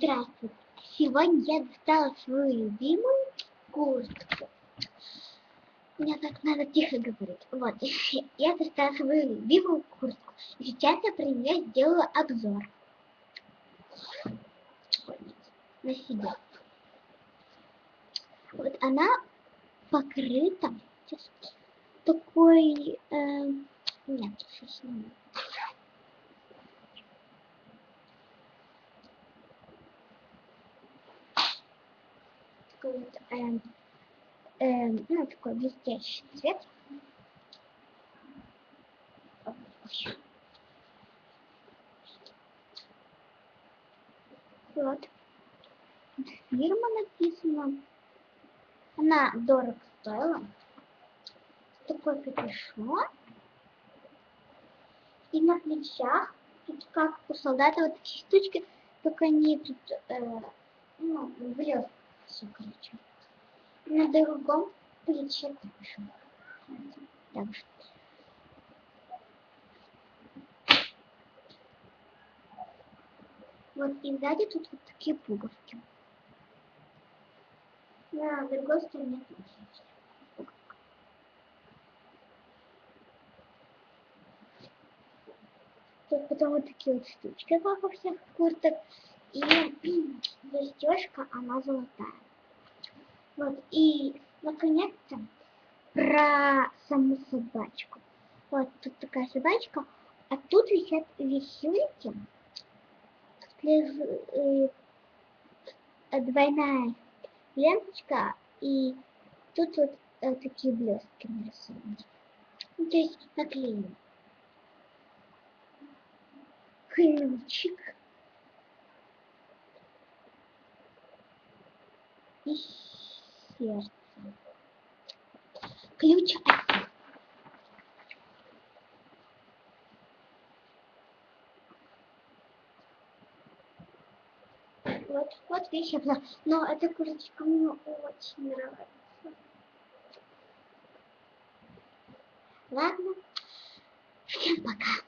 Здравствуйте. Сегодня я достала свою любимую куртку. Мне так надо тихо говорить. Вот, я достала свою любимую куртку. Сейчас я про нее сделаю обзор. На себя. Вот она покрыта сейчас такой... Э, нет, сейчас не такой вот, эм, эм, ну, такой блестящий цвет. Вот. Фирма написана. Она дорого стоила. Такой капюшон. И на плечах, тут как у солдата вот такие штучки, только они тут, э, ну, блеск короче. На другом плече. Так что. Вот и сзади тут вот такие пуговки. На другой стороне тоже Тут потом вот такие вот штучки, как у всех курток. И застежка, она золотая. Вот, и, наконец-то, про саму собачку. Вот, тут такая собачка, а тут висят висюльки. Э, двойная ленточка, и тут вот э, такие блестки нарисованы. Ну, то есть наклеены. Ключик. И сердце. Ключ один. Вот, вот вещь я Но эта курточка мне очень нравится. Ладно, всем пока.